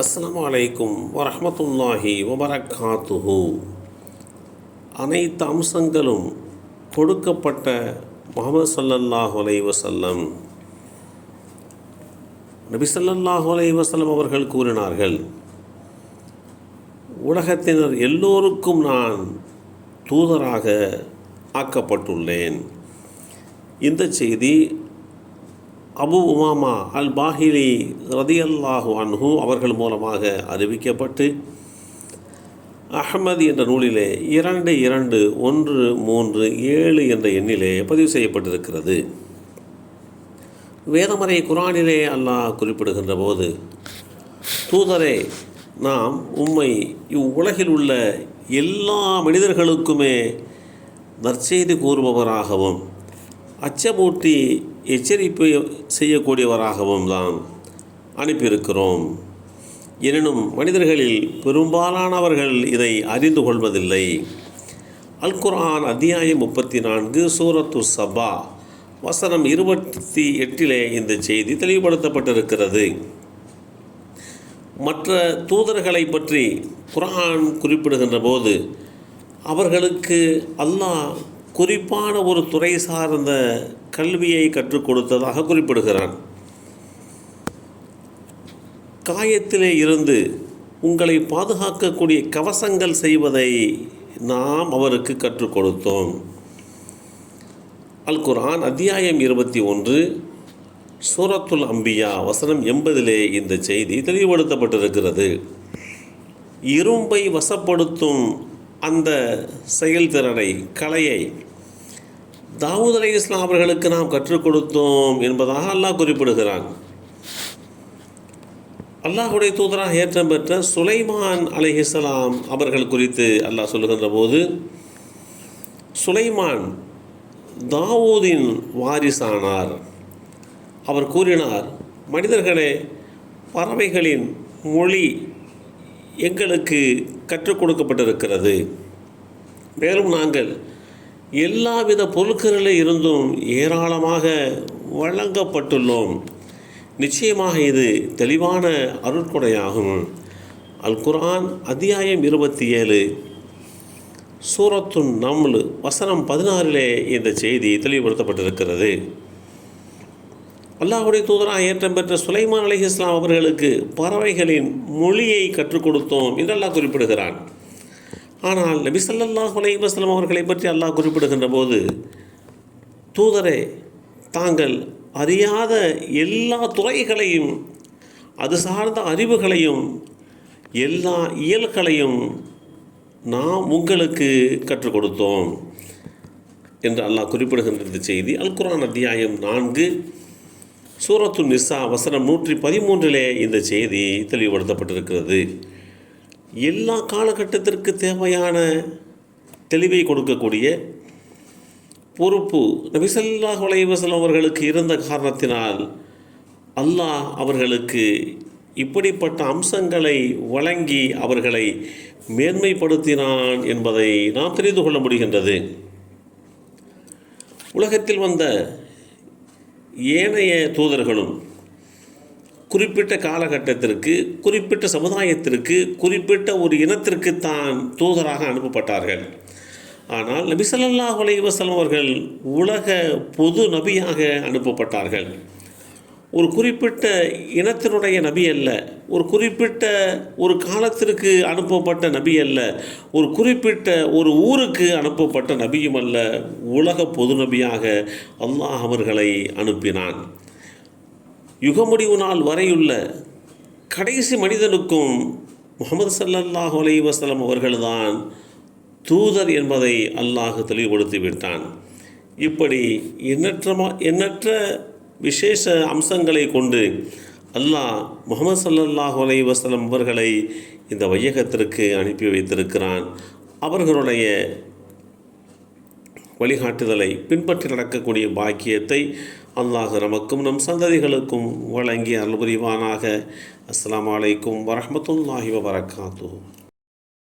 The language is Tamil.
அஸ்லாம் அலைக்கும் வரமத்துல்லாஹி வபரகாத்துஹு அனைத்து அம்சங்களும் கொடுக்கப்பட்ட முகமது ஸல்லல்லாஹு அலை வசல்லம் நபி ஸல்லல்லாஹு அலை வசல்லம் அவர்கள் கூறினார்கள் உலகத்தினர் எல்லோருக்கும் நான் தூதராக ஆக்கப்பட்டுள்ளேன். இந்த செய்தி அபு உமாமா அல் பாஹிலி ரதியல்லாஹு அன்ஹு அவர்கள் மூலமாக அறிவிக்கப்பட்டு அஹமது என்ற நூலிலே இரண்டு இரண்டு ஒன்று மூன்று ஏழு என்ற எண்ணிலே பதிவு செய்யப்பட்டிருக்கிறது. வேதமறை குரானிலே அல்லாஹ் குறிப்பிடுகின்ற போது தூதரே நாம் உம்மை இவ்வுலகில் உள்ள எல்லா மனிதர்களுக்குமே நற்செய்தி கூறுபவராகவும் அச்சமூட்டி எச்சரிப்பு செய்யக்கூடியவராகவும் தான் அனுப்பியிருக்கிறோம். எனினும் மனிதர்களில் பெரும்பாலானவர்கள் இதை அறிந்து கொள்வதில்லை. அல் குர்ஆன் அத்தியாயம் முப்பத்தி நான்கு சூரத்து சபா வசனம் இருபத்தி எட்டிலே இந்த செய்தி தெளிவுபடுத்தப்பட்டிருக்கிறது. மற்ற தூதர்களை பற்றி குரான் குறிப்பிடுகின்ற போது அவர்களுக்கு அல்லாஹ் குறிப்பான ஒரு துறை சார்ந்த கல்வியை கற்றுக் கொடுத்ததாக குறிப்பிடுகிறான் காயத்திலே இருந்து உங்களை பாதுகாக்கக்கூடிய கவசங்கள் செய்வதை நாம் அவருக்கு கற்றுக் கொடுத்தோம். அல் குரான் அத்தியாயம் இருபத்தி ஒன்று சூரத்துல் அம்பியா வசனம் எண்பதிலே இந்த செய்தி தெளிவுபடுத்தப்பட்டிருக்கிறது. இரும்பை வசப்படுத்தும் அந்த செயல்திறனை கலையை தாவூத் அலி இஸ்லாம் அவர்களுக்கு நாம் கற்றுக் கொடுத்தோம் என்பதாக அல்லாஹ் குறிப்பிடுகிறான். அல்லாஹுடைய தூதராக ஏற்றம் பெற்ற சுலைமான் அலிஹிஸ்லாம் அவர்கள் குறித்து அல்லாஹ் சொல்லுகின்ற போது சுலைமான் தாவூதின் வாரிசானார். அவர் கூறினார் மனிதர்களே பறவைகளின் மொழி எங்களுக்கு கற்றுக் கொடுக்கப்பட்டிருக்கிறது. மேலும் நாங்கள் எல்லாவித பொருட்களில் இருந்தும் ஏராளமாக வழங்கப்பட்டுள்ளோம். நிச்சயமாக இது தெளிவான அருட்கொடையாகும். அல் குர்ஆன் அத்தியாயம் இருபத்தி ஏழு சூரத்துன் நம்லு வசனம் பதினாறிலே இந்த செய்தி தெளிவுபடுத்தப்பட்டிருக்கிறது. அல்லாஹுடைய தூதராக ஏற்றம் பெற்ற சுலைமான் அலி இஸ்லாம் அவர்களுக்கு பறவைகளின் மொழியை கற்றுக் கொடுத்தோம் என்று அல்லாஹ் குறிப்பிடுகிறான். ஆனால் நபி சல்லாஹ் அலைவாஸ்லாம் அவர்களை பற்றி அல்லாஹ் குறிப்பிடுகின்ற போது தூதரே தாங்கள் அறியாத எல்லா துறைகளையும் அது சார்ந்த அறிவுகளையும் எல்லா இயல்களையும் நாம் உங்களுக்கு கற்றுக் கொடுத்தோம் என்று அல்லாஹ் குறிப்பிடுகின்ற செய்தி அல் குரான் அத்தியாயம் நான்கு. சூரத்து நிசா வசனம் நூற்றி பதிமூன்றிலே இந்த செய்தி தெளிவுபடுத்தப்பட்டிருக்கிறது. எல்லா காலகட்டத்திற்கு தேவையான தெளிவை கொடுக்கக்கூடிய பொறுப்பு நபிசல்லாஹ் வலைவசலம் அவர்களுக்கு இருந்த காரணத்தினால் அல்லாஹ் அவர்களுக்கு இப்படிப்பட்ட அம்சங்களை வழங்கி அவர்களை மேன்மைப்படுத்தினான் என்பதை நாம் தெரிந்து கொள்ள முடிகின்றது. உலகத்தில் வந்த ஏனைய தூதர்களும் குறிப்பிட்ட காலகட்டத்திற்கு குறிப்பிட்ட சமுதாயத்திற்கு குறிப்பிட்ட ஒரு இனத்திற்கு தான் தூதராக அனுப்பப்பட்டார்கள். ஆனால் நபி ஸல்லல்லாஹு அலைஹி அவர்கள் உலக பொது நபியாக அனுப்பப்பட்டார்கள். ஒரு குறிப்பிட்ட இனத்தினுடைய நபி அல்ல. ஒரு குறிப்பிட்ட ஒரு காலத்திற்கு அனுப்பப்பட்ட நபி அல்ல. ஒரு குறிப்பிட்ட ஒரு ஊருக்கு அனுப்பப்பட்ட நபியும் அல்ல. உலக பொது நபியாக அல்லாஹ் அவர்களை அனுப்பினான். யுகமுடிவு நாள் வரையுள்ள கடைசி மனிதனுக்கும் முகமது சல்லல்லாஹு அலி வசலம் அவர்கள்தான் தூதர் என்பதை அல்லாஹ் தெளிவுபடுத்தி விட்டான் இப்படி எண்ணற்றமா எண்ணற்ற விசேஷ அம்சங்களை கொண்டு அல்லாஹ் முகமது சல்லல்லாஹு அலை வசலம் அவர்களை இந்த வையகத்திற்கு அனுப்பி வைத்திருக்கிறான். அவர்களுடைய வழிகாட்டுதலை பின்பற்றி நடக்கக்கூடிய பாக்கியத்தை அல்லாஹ் நமக்கும் நம் சந்ததிகளுக்கும் வழங்கி அருள் புரிவானாக. அஸ்லாம் அலைக்கும் வரமத்துல்லாஹி வபரகாத்துஹு.